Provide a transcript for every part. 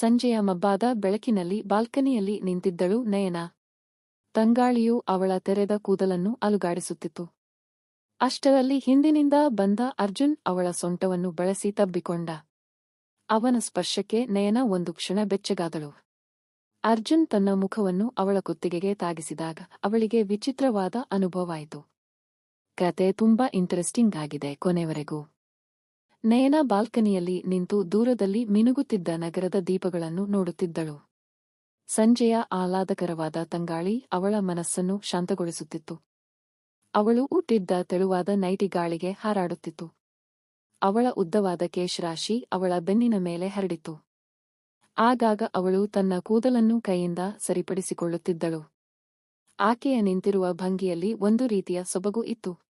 ಸಂಜೆಯ ಮಬ್ಬಾದ ಬೆಳಕಿನಲ್ಲಿ ಬಾಲ್ಕನಿಯಲ್ಲಿ ನಿಂತಿದ್ದಳು ನಯನ. ತಂಗಾಳಿಯು ಅವಳ ತೆರೆದ ಕೂದಲನ್ನು ಅಲುಗಾಡಿಸುತ್ತಿತ್ತು. ಅಷ್ಟರಲ್ಲಿ ಹಿಂದಿನಿಂದ ಬಂದ ಅರ್ಜುನ್ ಅವಳ ಸೊಂಟವನ್ನು ಬಳಸಿ ತಬ್ಬಿಕೊಂಡ. ಅವನ ಸ್ಪರ್ಶಕ್ಕೆ ನಯನ ಒಂದು ಕ್ಷಣ ಬೆಚ್ಚಗಾದಳು. ಅರ್ಜುನ್ ತನ್ನ ಮುಖವನ್ನು ಅವಳ ಕುತ್ತಿಗೆಗೆ ತಾಗಿಸಿದಾಗ ಅವಳಿಗೆ ವಿಚಿತ್ರವಾದ ಅನುಭವವಾಯಿತು. ಕತೆ ತುಂಬಾ ಇಂಟರೆಸ್ಟಿಂಗ್ ಆಗಿದೆ ಕೊನೆವರೆಗೂ. ನಯನ ಬಾಲ್ಕನಿಯಲ್ಲಿ ನಿಂತು ದೂರದಲ್ಲಿ ಮಿನುಗುತ್ತಿದ್ದ ನಗರದ ದೀಪಗಳನ್ನು ನೋಡುತ್ತಿದ್ದಳು. ಸಂಜೆಯ ಆಹ್ಲಾದಕರವಾದ ತಂಗಾಳಿ ಅವಳ ಮನಸ್ಸನ್ನು ಶಾಂತಗೊಳಿಸುತ್ತಿತ್ತು. ಅವಳು ಹುಟ್ಟಿದ್ದ ತೆಳುವಾದ ನೈಟಿ ಗಾಳಿಗೆ ಹಾರಾಡುತ್ತಿತ್ತು. ಅವಳ ಉದ್ದವಾದ ಕೇಶರಾಶಿ ಅವಳ ಬೆನ್ನಿನ ಮೇಲೆ ಹರಡಿತು. ಆಗಾಗ ಅವಳು ತನ್ನ ಕೂದಲನ್ನು ಕೈಯಿಂದ ಸರಿಪಡಿಸಿಕೊಳ್ಳುತ್ತಿದ್ದಳು. ಆಕೆಯ ನಿಂತಿರುವ ಭಂಗಿಯಲ್ಲಿ ಒಂದು ರೀತಿಯ ಸೊಬಗು ಇತ್ತು.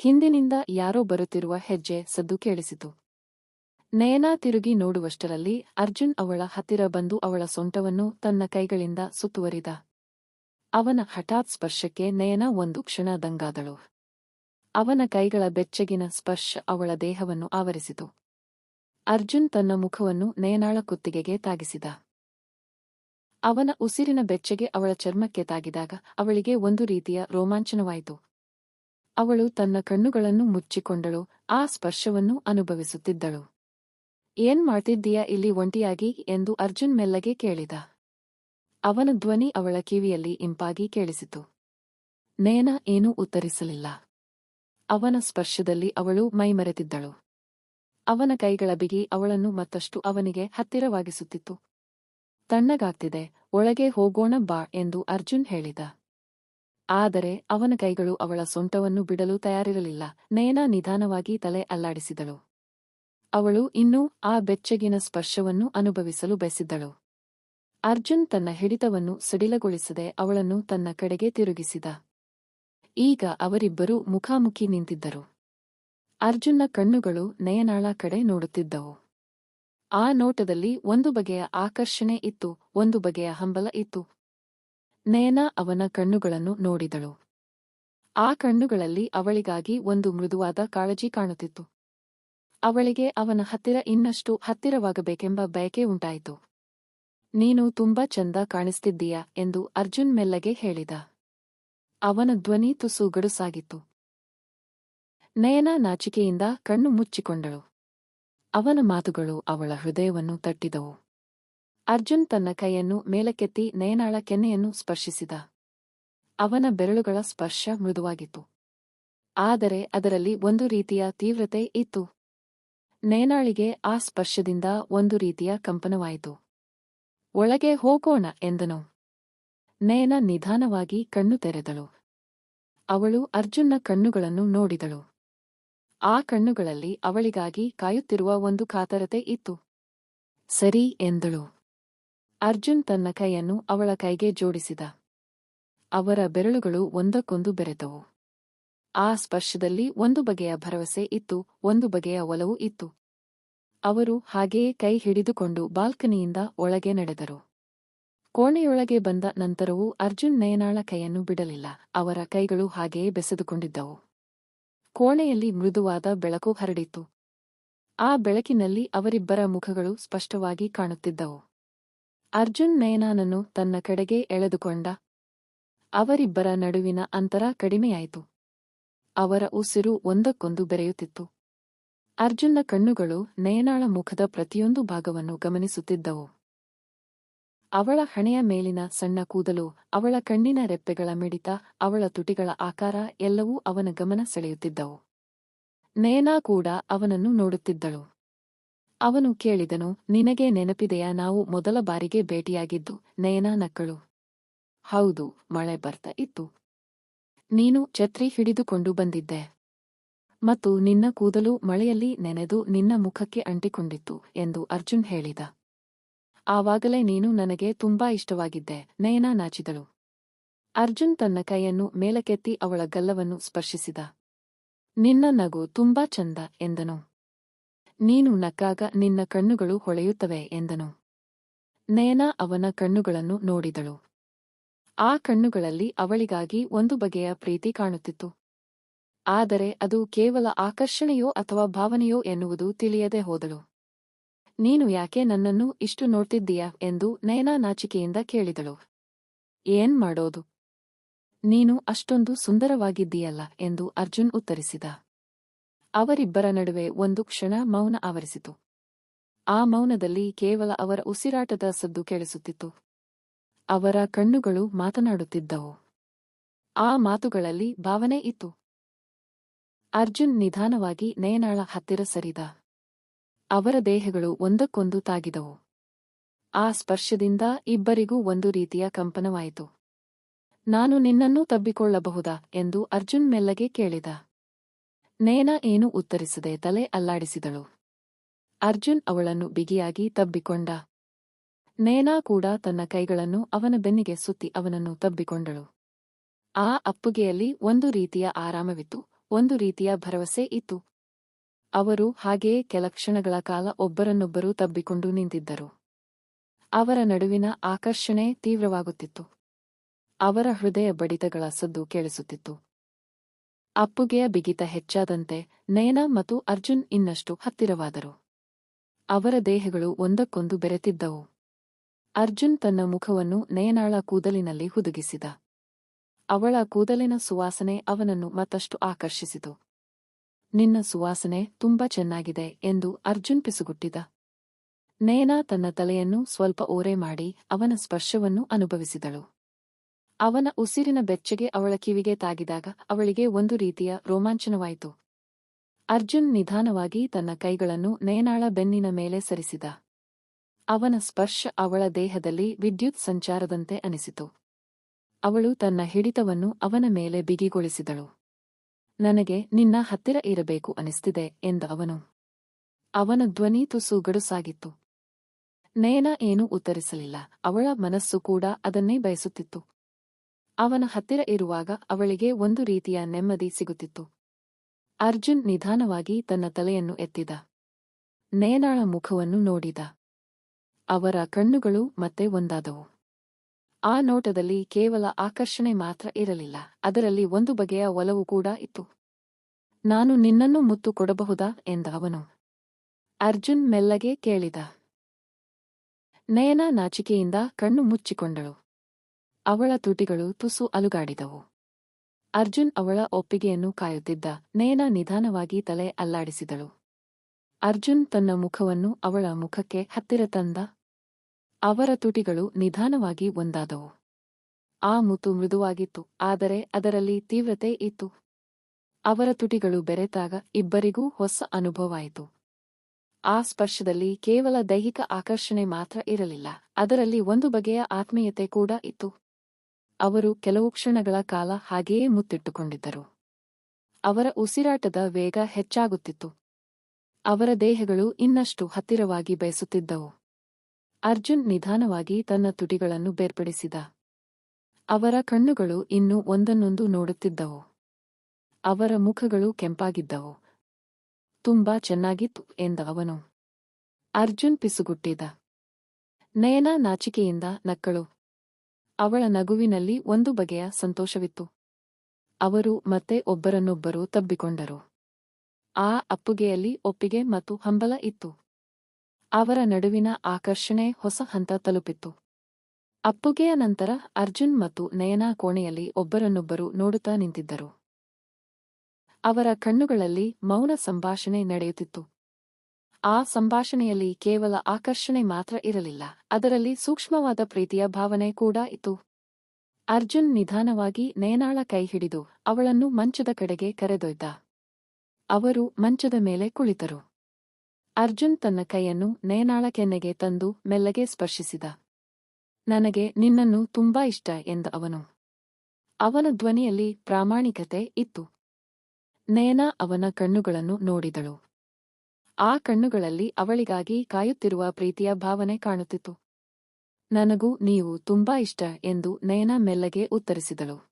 ಹಿಂದಿನಿಂದ ಯಾರೋ ಬರುತ್ತಿರುವ ಹೆಜ್ಜೆ ಸದ್ದು ಕೇಳಿಸಿತು. ನಯನಾ ತಿರುಗಿ ನೋಡುವಷ್ಟರಲ್ಲಿ ಅರ್ಜುನ್ ಅವಳ ಹತ್ತಿರ ಬಂದು ಅವಳ ಸೊಂಟವನ್ನು ತನ್ನ ಕೈಗಳಿಂದ ಸುತ್ತುವರಿದ. ಅವನ ಹಠಾತ್ ಸ್ಪರ್ಶಕ್ಕೆ ನಯನ ಒಂದು ಕ್ಷಣ ದಂಗಾದಳು. ಅವನ ಕೈಗಳ ಬೆಚ್ಚಗಿನ ಸ್ಪರ್ಶ ಅವಳ ದೇಹವನ್ನು ಆವರಿಸಿತು. ಅರ್ಜುನ್ ತನ್ನ ಮುಖವನ್ನು ನಯನಾಳ ಕುತ್ತಿಗೆಗೆ ತಾಗಿಸಿದ. ಅವನ ಉಸಿರಿನ ಬೆಚ್ಚಗೆ ಅವಳ ಚರ್ಮಕ್ಕೆ ತಾಗಿದಾಗ ಅವಳಿಗೆ ಒಂದು ರೀತಿಯ ರೋಮಾಂಚನವಾಯಿತು. ಅವಳು ತನ್ನ ಕಣ್ಣುಗಳನ್ನು ಮುಚ್ಚಿಕೊಂಡಳು, ಆ ಸ್ಪರ್ಶವನ್ನು ಅನುಭವಿಸುತ್ತಿದ್ದಳು. ಏನ್ ಮಾಡ್ತಿದ್ದೀಯಾ ಇಲ್ಲಿ ಒಂಟಿಯಾಗಿ ಎಂದು ಅರ್ಜುನ್ ಮೆಲ್ಲಗೆ ಕೇಳಿದ. ಅವನ ಧ್ವನಿ ಅವಳ ಕಿವಿಯಲ್ಲಿ ಇಂಪಾಗಿ ಕೇಳಿಸಿತು. ನೇನ ಏನೂ ಉತ್ತರಿಸಲಿಲ್ಲ. ಅವನ ಸ್ಪರ್ಶದಲ್ಲಿ ಅವಳು ಮೈಮರೆತಿದ್ದಳು. ಅವನ ಕೈಗಳ ಬಿಗಿ ಅವಳನ್ನು ಮತ್ತಷ್ಟು ಅವನಿಗೆ ಹತ್ತಿರವಾಗಿಸುತ್ತಿತ್ತು. ತಣ್ಣಗಾಗ್ತಿದೆ, ಒಳಗೆ ಹೋಗೋಣ ಬಾ ಎಂದು ಅರ್ಜುನ್ ಹೇಳಿದ. ಆದರೆ ಅವನ ಕೈಗಳು ಅವಳ ಸೊಂಟವನ್ನು ಬಿಡಲು ತಯಾರಿರಲಿಲ್ಲ. ನಯನ ನಿಧಾನವಾಗಿ ತಲೆ ಅಲ್ಲಾಡಿಸಿದಳು. ಅವಳು ಇನ್ನೂ ಆ ಬೆಚ್ಚಗಿನ ಸ್ಪರ್ಶವನ್ನು ಅನುಭವಿಸಲು ಬಯಸಿದ್ದಳು. ಅರ್ಜುನ್ ತನ್ನ ಹಿಡಿತವನ್ನು ಸಡಿಲಗೊಳಿಸದೆ ಅವಳನ್ನು ತನ್ನ ಕಡೆಗೆ ತಿರುಗಿಸಿದ. ಈಗ ಅವರಿಬ್ಬರೂ ಮುಖಾಮುಖಿ ನಿಂತಿದ್ದರು. ಅರ್ಜುನ್ನ ಕಣ್ಣುಗಳು ನಯನಾಳ ಕಡೆ ನೋಡುತ್ತಿದ್ದವು. ಆ ನೋಟದಲ್ಲಿ ಒಂದು ಬಗೆಯ ಆಕರ್ಷಣೆ ಇತ್ತು, ಒಂದು ಬಗೆಯ ಹಂಬಲ ಇತ್ತು ನಯನ ಅವನ ಕಣ್ಣುಗಳನ್ನು ನೋಡಿದಳು. ಆ ಕಣ್ಣುಗಳಲ್ಲಿ ಅವಳಿಗಾಗಿ ಒಂದು ಮೃದುವಾದ ಕಾಳಜಿ ಕಾಣುತ್ತಿತ್ತು. ಅವಳಿಗೆ ಅವನ ಹತ್ತಿರ ಇನ್ನಷ್ಟು ಹತ್ತಿರವಾಗಬೇಕೆಂಬ ಬಯಕೆ ಉಂಟಾಯಿತು. ನೀನು ತುಂಬಾ ಚಂದ ಕಾಣಿಸ್ತಿದ್ದೀಯಾ ಎಂದು ಅರ್ಜುನ್ ಮೆಲ್ಲಗೆ ಹೇಳಿದ. ಅವನ ಧ್ವನಿ ತುಸು ಗಡುಸಾಗಿತ್ತು. ನಯನ ನಾಚಿಕೆಯಿಂದ ಕಣ್ಣು ಮುಚ್ಚಿಕೊಂಡಳು. ಅವನ ಮಾತುಗಳು ಅವಳ ಹೃದಯವನ್ನು ತಟ್ಟಿದವು. ಅರ್ಜುನ್ ತನ್ನ ಕೈಯನ್ನು ಮೇಲಕ್ಕೆತ್ತಿ ನಯನಾಳ ಕೆನ್ನೆಯನ್ನು ಸ್ಪರ್ಶಿಸಿದ. ಅವನ ಬೆರಳುಗಳ ಸ್ಪರ್ಶ ಮೃದುವಾಗಿತ್ತು. ಆದರೆ ಅದರಲ್ಲಿ ಒಂದು ರೀತಿಯ ತೀವ್ರತೆ ಇತ್ತು. ನಯನಾಳಿಗೆ ಆ ಸ್ಪರ್ಶದಿಂದ ಒಂದು ರೀತಿಯ ಕಂಪನವಾಯಿತು. ಒಳಗೆ ಹೋಗೋಣ, ಎಂದನು. ನಯನ ನಿಧಾನವಾಗಿ ಕಣ್ಣು ತೆರೆದಳು. ಅವಳು ಅರ್ಜುನ್ನ ಕಣ್ಣುಗಳನ್ನು ನೋಡಿದಳು. ಆ ಕಣ್ಣುಗಳಲ್ಲಿ ಅವಳಿಗಾಗಿ ಕಾಯುತ್ತಿರುವ ಒಂದು ಕಾತರತೆ ಇತ್ತು. ಸರಿ, ಎಂದಳು. ಅರ್ಜುನ್ ತನ್ನ ಕೈಯನ್ನು ಅವಳ ಕೈಗೆ ಜೋಡಿಸಿದ. ಅವರ ಬೆರಳುಗಳು ಒಂದಕ್ಕೊಂದು ಬೆರೆತವು. ಆ ಸ್ಪರ್ಶದಲ್ಲಿ ಒಂದು ಬಗೆಯ ಭರವಸೆ ಇತ್ತು, ಒಂದು ಬಗೆಯ ಒಲವು ಇತ್ತು. ಅವರು ಹಾಗೆಯೇ ಕೈ ಹಿಡಿದುಕೊಂಡು ಬಾಲ್ಕನಿಯಿಂದ ಒಳಗೆ ನಡೆದರು. ಕೋಣೆಯೊಳಗೆ ಬಂದ ನಂತರವೂ ಅರ್ಜುನ್ ನಯನಾಳ ಕೈಯನ್ನು ಬಿಡಲಿಲ್ಲ, ಅವರ ಕೈಗಳು ಹಾಗೆಯೇ ಬೆಸೆದುಕೊಂಡಿದ್ದವು. ಕೋಣೆಯಲ್ಲಿ ಮೃದುವಾದ ಬೆಳಕು ಹರಡಿತು ಆ ಬೆಳಕಿನಲ್ಲಿ ಅವರಿಬ್ಬರ ಮುಖಗಳು ಸ್ಪಷ್ಟವಾಗಿ ಕಾಣುತ್ತಿದ್ದವು. ಅರ್ಜುನ್ ನಯನಾನನ್ನು ತನ್ನ ಕಡೆಗೆ ಎಳೆದುಕೊಂಡ. ಅವರಿಬ್ಬರ ನಡುವಿನ ಅಂತರ ಕಡಿಮೆಯಾಯಿತು. ಅವರ ಉಸಿರು ಒಂದಕ್ಕೊಂದು ಬೆರೆಯುತ್ತಿತ್ತು. ಅರ್ಜುನ್ನ ಕಣ್ಣುಗಳು ನಯನಾಳ ಮುಖದ ಪ್ರತಿಯೊಂದು ಭಾಗವನ್ನು ಗಮನಿಸುತ್ತಿದ್ದವು. ಅವಳ ಹಣೆಯ ಮೇಲಿನ ಸಣ್ಣ ಕೂದಲು, ಅವಳ ಕಣ್ಣಿನ ರೆಪ್ಪೆಗಳ ಮಿಡಿತ, ಅವಳ ತುಟಿಗಳ ಆಕಾರ ಎಲ್ಲವೂ ಅವನ ಗಮನ ಸೆಳೆಯುತ್ತಿದ್ದವು. ನಯನಾ ಕೂಡ ಅವನನ್ನು ನೋಡುತ್ತಿದ್ದಳು. ಅವನು ಕೇಳಿದನು, ನಿನಗೆ ನೆನಪಿದೆಯಾ? ನಾವು ಮೊದಲ ಬಾರಿಗೆ ಭೇಟಿಯಾಗಿದ್ದು, ನಯನಾ ನಕ್ಕಳು. ಹೌದು, ಮಳೆ ಬರ್ತಾ ಇತ್ತು. ನೀನು ಛತ್ರಿ ಹಿಡಿದುಕೊಂಡು ಬಂದಿದ್ದೆ. ಮತ್ತು ನಿನ್ನ ಕೂದಲು ಮಳೆಯಲ್ಲಿ ನೆನೆದು ನಿನ್ನ ಮುಖಕ್ಕೆ ಅಂಟಿಕೊಂಡಿತ್ತು ಎಂದು ಅರ್ಜುನ್ ಹೇಳಿದ. ಆವಾಗಲೇ ನೀನು ನನಗೆ ತುಂಬಾ ಇಷ್ಟವಾಗಿದ್ದೆ, ನಯನಾ ನಾಚಿದಳು. ಅರ್ಜುನ್ ತನ್ನ ಕೈಯನ್ನು ಮೇಲಕ್ಕೆತ್ತಿ ಅವಳ ಗಲ್ಲವನ್ನು ಸ್ಪರ್ಶಿಸಿದ. ನಿನ್ನ ನಗು ತುಂಬಾ ಚಂದ ಎಂದನು. ನೀನು ನಕ್ಕಾಗ ನಿನ್ನ ಕಣ್ಣುಗಳು ಹೊಳೆಯುತ್ತವೆ ಎಂದನು. ನಯನ ಅವನ ಕಣ್ಣುಗಳನ್ನು ನೋಡಿದಳು. ಆ ಕಣ್ಣುಗಳಲ್ಲಿ ಅವಳಿಗಾಗಿ ಒಂದು ಬಗೆಯ ಪ್ರೀತಿ ಕಾಣುತ್ತಿತ್ತು. ಆದರೆ ಅದು ಕೇವಲ ಆಕರ್ಷಣೆಯೋ ಅಥವಾ ಭಾವನೆಯೋ ಎನ್ನುವುದು ತಿಳಿಯದೆ ಹೋದಳು. ನೀನು ಯಾಕೆ ನನ್ನನ್ನು ಇಷ್ಟು ನೋಡ್ತಿದ್ದೀಯ ಎಂದು ನಯನಾ ನಾಚಿಕೆಯಿಂದ ಕೇಳಿದಳು. ಏನ್ ಮಾಡೋದು? ನೀನು ಅಷ್ಟೊಂದು ಸುಂದರವಾಗಿದ್ದೀಯಲ್ಲ ಎಂದು ಅರ್ಜುನ್ ಉತ್ತರಿಸಿದ. ಅವರಿಬ್ಬರ ನಡುವೆ ಒಂದು ಕ್ಷಣ ಮೌನ ಆವರಿಸಿತು. ಆ ಮೌನದಲ್ಲಿ ಕೇವಲ ಅವರ ಉಸಿರಾಟದ ಸದ್ದು ಕೇಳಿಸುತ್ತಿತ್ತು. ಅವರ ಕಣ್ಣುಗಳು ಮಾತನಾಡುತ್ತಿದ್ದವು. ಆ ಮಾತುಗಳಲ್ಲಿ ಭಾವನೆ ಇತ್ತು. ಅರ್ಜುನ್ ನಿಧಾನವಾಗಿ ನಯನಾಳ ಹತ್ತಿರ ಸರಿದ. ಅವರ ದೇಹಗಳು ಒಂದಕ್ಕೊಂದು ತಾಗಿದವು. ಆ ಸ್ಪರ್ಶದಿಂದ ಇಬ್ಬರಿಗೂ ಒಂದು ರೀತಿಯ ಕಂಪನವಾಯಿತು. ನಾನು ನಿನ್ನನ್ನೂ ತಬ್ಬಿಕೊಳ್ಳಬಹುದಾ ಎಂದು ಅರ್ಜುನ್ ಮೆಲ್ಲಗೆ ಕೇಳಿದ. ನೇನ ಏನೂ ಉತ್ತರಿಸದೆ ತಲೆ ಅಲ್ಲಾಡಿಸಿದಳು. ಅರ್ಜುನ್ ಅವಳನ್ನು ಬಿಗಿಯಾಗಿ ತಬ್ಬಿಕೊಂಡ. ನೇನಾ ಕೂಡ ತನ್ನ ಕೈಗಳನ್ನು ಅವನ ಬೆನ್ನಿಗೆ ಸುತ್ತಿ ಅವನನ್ನು ತಬ್ಬಿಕೊಂಡಳು. ಆ ಅಪ್ಪುಗೆಯಲ್ಲಿ ಒಂದು ರೀತಿಯ ಆರಾಮವಿತ್ತು, ಒಂದು ರೀತಿಯ ಭರವಸೆ ಇತ್ತು. ಅವರು ಹಾಗೆಯೇ ಕೆಲ ಕ್ಷಣಗಳ ಕಾಲ ಒಬ್ಬರನ್ನೊಬ್ಬರು ತಬ್ಬಿಕೊಂಡು ನಿಂತಿದ್ದರು. ಅವರ ನಡುವಿನ ಆಕರ್ಷಣೆ ತೀವ್ರವಾಗುತ್ತಿತ್ತು. ಅವರ ಹೃದಯ ಬಡಿತಗಳ ಸದ್ದು ಕೇಳಿಸುತ್ತಿತ್ತು. ಅಪ್ಪುಗೆಯ ಬಿಗಿತ ಹೆಚ್ಚಾದಂತೆ ನಯನ ಮತ್ತು ಅರ್ಜುನ್ ಇನ್ನಷ್ಟು ಹತ್ತಿರವಾದರು. ಅವರ ದೇಹಗಳು ಒಂದಕ್ಕೊಂದು ಬೆರೆತಿದ್ದವು. ಅರ್ಜುನ್ ತನ್ನ ಮುಖವನ್ನು ನಯನಾಳ ಕೂದಲಿನಲ್ಲಿ ಹುದುಗಿಸಿದ. ಅವಳ ಕೂದಲಿನ ಸುವಾಸನೆ ಅವನನ್ನು ಮತ್ತಷ್ಟು ಆಕರ್ಷಿಸಿತು. ನಿನ್ನ ಸುವಾಸನೆ ತುಂಬಾ ಚೆನ್ನಾಗಿದೆ ಎಂದು ಅರ್ಜುನ್ ಪಿಸುಗುಟ್ಟಿದ. ನಯನ ತನ್ನ ತಲೆಯನ್ನು ಸ್ವಲ್ಪ ಓರೆ ಮಾಡಿ ಅವನ ಸ್ಪರ್ಶವನ್ನು ಅನುಭವಿಸಿದಳು. ಅವನ ಉಸಿರಿನ ಬೆಚ್ಚಗೆ ಅವಳ ಕಿವಿಗೆ ತಾಗಿದಾಗ ಅವಳಿಗೆ ಒಂದು ರೀತಿಯ ರೋಮಾಂಚನವಾಯಿತು. ಅರ್ಜುನ್ ನಿಧಾನವಾಗಿ ತನ್ನ ಕೈಗಳನ್ನು ನೇನಾಳ ಬೆನ್ನಿನ ಮೇಲೆ ಸರಿಸಿದ. ಅವನ ಸ್ಪರ್ಶ ಅವಳ ದೇಹದಲ್ಲಿ ವಿದ್ಯುತ್ ಸಂಚಾರದಂತೆ ಅನಿಸಿತು. ಅವಳು ತನ್ನ ಹಿಡಿತವನ್ನು ಅವನ ಮೇಲೆ ಬಿಗಿಗೊಳಿಸಿದಳು. ನನಗೆ ನಿನ್ನ ಹತ್ತಿರ ಇರಬೇಕು ಅನಿಸ್ತಿದೆ ಎಂದ ಅವನು. ಅವನ ಧ್ವನಿ ತುಸು ಗಡುಸಾಗಿತ್ತು. ನಯನ ಏನೂ ಉತ್ತರಿಸಲಿಲ್ಲ. ಅವಳ ಮನಸ್ಸು ಕೂಡ ಅದನ್ನೇ ಬಯಸುತ್ತಿತ್ತು. ಅವನ ಹತ್ತಿರ ಇರುವಾಗ ಅವಳಿಗೆ ಒಂದು ರೀತಿಯ ನೆಮ್ಮದಿ ಸಿಗುತ್ತಿತ್ತು. ಅರ್ಜುನ್ ನಿಧಾನವಾಗಿ ತನ್ನ ತಲೆಯನ್ನು ಎತ್ತಿದ. ನಯನಾಳ ಮುಖವನ್ನು ನೋಡಿದ. ಅವರ ಕಣ್ಣುಗಳು ಮತ್ತೆ ಒಂದಾದವು. ಆ ನೋಟದಲ್ಲಿ ಕೇವಲ ಆಕರ್ಷಣೆ ಮಾತ್ರ ಇರಲಿಲ್ಲ. ಅದರಲ್ಲಿ ಒಂದು ಬಗೆಯ ಒಲವು ಕೂಡ ಇತ್ತು. ನಾನು ನಿನ್ನನ್ನು ಮುತ್ತು ಕೊಡಬಹುದಾ ಎಂದ ಅವನು. ಅರ್ಜುನ್ ಮೆಲ್ಲಗೆ ಕೇಳಿದ. ನಯನ ನಾಚಿಕೆಯಿಂದ ಕಣ್ಣು ಮುಚ್ಚಿಕೊಂಡಳು. ಅವಳ ತುಟಿಗಳು ತುಸು ಅಲುಗಾಡಿದವು. ಅರ್ಜುನ್ ಅವಳ ಒಪ್ಪಿಗೆಯನ್ನು ಕಾಯುತ್ತಿದ್ದ ನಯನ ನಿಧಾನವಾಗಿ ತಲೆ ಅಲ್ಲಾಡಿಸಿದಳು. ಅರ್ಜುನ್ ತನ್ನ ಮುಖವನ್ನು ಅವಳ ಮುಖಕ್ಕೆ ಹತ್ತಿರ ತಂದ. ಅವರ ತುಟಿಗಳು ನಿಧಾನವಾಗಿ ಒಂದಾದವು. ಆ ಮುತು ಮೃದುವಾಗಿತ್ತು, ಆದರೆ ಅದರಲ್ಲಿ ತೀವ್ರತೆ ಇತ್ತು. ಅವರ ತುಟಿಗಳು ಬೆರೆತಾಗ ಇಬ್ಬರಿಗೂ ಹೊಸ ಅನುಭವವಾಯಿತು ಆ ಸ್ಪರ್ಶದಲ್ಲಿ ಕೇವಲ ದೈಹಿಕ ಆಕರ್ಷಣೆ ಮಾತ್ರ ಇರಲಿಲ್ಲ, ಅದರಲ್ಲಿ ಒಂದು ಬಗೆಯ ಆತ್ಮೀಯತೆ ಕೂಡ ಇತ್ತು. ಅವರು ಕೆಲವು ಕ್ಷಣಗಳ ಕಾಲ ಹಾಗೆಯೇ ಮುತ್ತಿಟ್ಟುಕೊಂಡಿದ್ದರು. ಅವರ ಉಸಿರಾಟದ ವೇಗ ಹೆಚ್ಚಾಗುತ್ತಿತ್ತು. ಅವರ ದೇಹಗಳು ಇನ್ನಷ್ಟು ಹತ್ತಿರವಾಗಿ ಬಯಸುತ್ತಿದ್ದವು. ಅರ್ಜುನ್ ನಿಧಾನವಾಗಿ ತನ್ನ ತುಟಿಗಳನ್ನು ಬೇರ್ಪಡಿಸಿದ. ಅವರ ಕಣ್ಣುಗಳು ಇನ್ನೂ ಒಂದನ್ನೊಂದು ನೋಡುತ್ತಿದ್ದವು. ಅವರ ಮುಖಗಳು ಕೆಂಪಾಗಿದ್ದವು. ತುಂಬಾ ಚೆನ್ನಾಗಿತ್ತು, ಎಂದ ಅವನು. ಅರ್ಜುನ್ ಪಿಸುಗುಟ್ಟಿದ. ನಯನ ನಾಚಿಕೆಯಿಂದ ನಕ್ಕಳು. ಅವಳ ನಗುವಿನಲ್ಲಿ ಒಂದು ಬಗೆಯ ಸಂತೋಷವಿತ್ತು. ಅವರು ಮತ್ತೆ ಒಬ್ಬರನ್ನೊಬ್ಬರು ತಬ್ಬಿಕೊಂಡರು. ಆ ಅಪ್ಪುಗೆಯಲ್ಲಿ ಒಪ್ಪಿಗೆ ಮತ್ತು ಹಂಬಲ ಇತ್ತು. ಅವರ ನಡುವಿನ ಆಕರ್ಷಣೆ ಹೊಸ ಹಂತ ತಲುಪಿತ್ತು. ಅಪ್ಪುಗೆಯ ನಂತರ ಅರ್ಜುನ್ ಮತ್ತು ನಯನಾ ಕೋಣೆಯಲ್ಲಿ ಒಬ್ಬರನ್ನೊಬ್ಬರು ನೋಡುತ್ತಾ ನಿಂತಿದ್ದರು. ಅವರ ಕಣ್ಣುಗಳಲ್ಲಿ ಮೌನ ಸಂಭಾಷಣೆ ನಡೆಯುತ್ತಿತ್ತು. ಆ ಸಂಭಾಷಣೆಯಲ್ಲಿ ಕೇವಲ ಆಕರ್ಷಣೆ ಮಾತ್ರ ಇರಲಿಲ್ಲ, ಅದರಲ್ಲಿ ಸೂಕ್ಷ್ಮವಾದ ಪ್ರೀತಿಯ ಭಾವನೆ ಕೂಡ ಇತ್ತು. ಅರ್ಜುನ್ ನಿಧಾನವಾಗಿ ನೇನಾಳ ಕೈ ಹಿಡಿದು ಅವಳನ್ನು ಮಂಚದ ಕಡೆಗೆ ಕರೆದೊಯ್ದ. ಅವರು ಮಂಚದ ಮೇಲೆ ಕುಳಿತರು. ಅರ್ಜುನ್ ತನ್ನ ಕೈಯನ್ನು ನೇನಾಳ ಕೆನ್ನೆಗೆ ತಂದು ಮೆಲ್ಲಗೆ ಸ್ಪರ್ಶಿಸಿದ. ನನಗೆ ನಿನ್ನನ್ನು ತುಂಬಾ ಇಷ್ಟ ಎಂದ ಅವನು. ಅವನ ಧ್ವನಿಯಲ್ಲಿ ಪ್ರಾಮಾಣಿಕತೆ ಇತ್ತು. ನೇನಾ ಅವನ ಕಣ್ಣುಗಳನ್ನು ನೋಡಿದಳು. ಆ ಕಣ್ಣುಗಳಲ್ಲಿ ಅವಳಿಗಾಗಿ ಕಾಯುತ್ತಿರುವ ಪ್ರೀತಿಯ ಭಾವನೆ ಕಾಣುತ್ತಿತ್ತು. ನನಗೂ ನೀವು ತುಂಬಾ ಇಷ್ಟ ಎಂದು ನಯನ ಮೆಲ್ಲಗೆ ಉತ್ತರಿಸಿದಳು.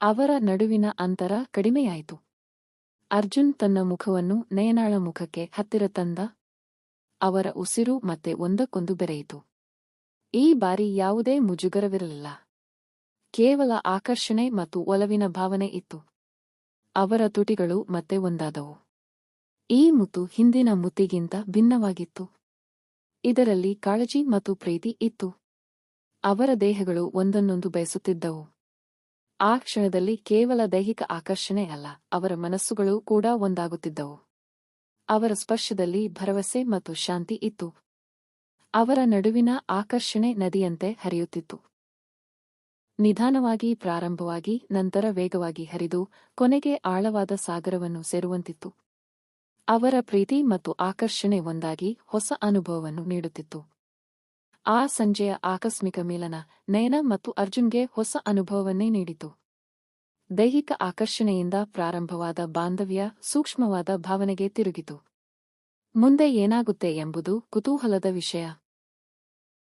ಅವರ ನಡುವಿನ ಅಂತರ ಕಡಿಮೆಯಾಯಿತು. ಅರ್ಜುನ್ ತನ್ನ ಮುಖವನ್ನು ನಯನಾಳ ಮುಖಕ್ಕೆ ಹತ್ತಿರ ತಂದ. ಅವರ ಉಸಿರು ಮತ್ತೆ ಒಂದಕ್ಕೊಂದು ಬೆರೆಯಿತು. ಈ ಬಾರಿ ಯಾವುದೇ ಮುಜುಗರವಿರಲಿಲ್ಲ. ಕೇವಲ ಆಕರ್ಷಣೆ ಮತ್ತು ಒಲವಿನ ಭಾವನೆ ಇತ್ತು. ಅವರ ತುಟಿಗಳು ಮತ್ತೆ ಒಂದಾದವು. ಈ ಮುತ್ತು ಹಿಂದಿನ ಮುತ್ತಿಗಿಂತ ಭಿನ್ನವಾಗಿತ್ತು. ಇದರಲ್ಲಿ ಕಾಳಜಿ ಮತ್ತು ಪ್ರೀತಿ ಇತ್ತು. ಅವರ ದೇಹಗಳು ಒಂದನ್ನೊಂದು ಬಯಸುತ್ತಿದ್ದವು. ಆ ಕ್ಷಣದಲ್ಲಿ ಕೇವಲ ದೈಹಿಕ ಆಕರ್ಷಣೆ ಅಲ್ಲ, ಅವರ ಮನಸ್ಸುಗಳು ಕೂಡ ಒಂದಾಗುತ್ತಿದ್ದವು. ಅವರ ಸ್ಪರ್ಶದಲ್ಲಿ ಭರವಸೆ ಮತ್ತು ಶಾಂತಿ ಇತ್ತು. ಅವರ ನಡುವಿನ ಆಕರ್ಷಣೆ ನದಿಯಂತೆ ಹರಿಯುತ್ತಿತ್ತು. ನಿಧಾನವಾಗಿ ಪ್ರಾರಂಭವಾಗಿ ನಂತರ ವೇಗವಾಗಿ ಹರಿದು ಕೊನೆಗೆ ಆಳವಾದ ಸಾಗರವನ್ನು ಸೇರುವಂತಿತ್ತು. ಅವರ ಪ್ರೀತಿ ಮತ್ತು ಆಕರ್ಷಣೆ ಒಂದಾಗಿ ಹೊಸ ಅನುಭವವನ್ನು ನೀಡುತ್ತಿತ್ತು. ಆ ಸಂಜೆಯ ಆಕಸ್ಮಿಕ ಮೇಲನ ನಯನ ಮತ್ತು ಅರ್ಜುನ್ಗೆ ಹೊಸ ಅನುಭವವನ್ನೇ ನೀಡಿತು. ದೈಹಿಕ ಆಕರ್ಷಣೆಯಿಂದ ಪ್ರಾರಂಭವಾದ ಬಾಂಧವ್ಯ ಸೂಕ್ಷ್ಮವಾದ ಭಾವನೆಗೆ ತಿರುಗಿತು. ಮುಂದೆ ಏನಾಗುತ್ತೆ ಎಂಬುದು ಕುತೂಹಲದ ವಿಷಯ.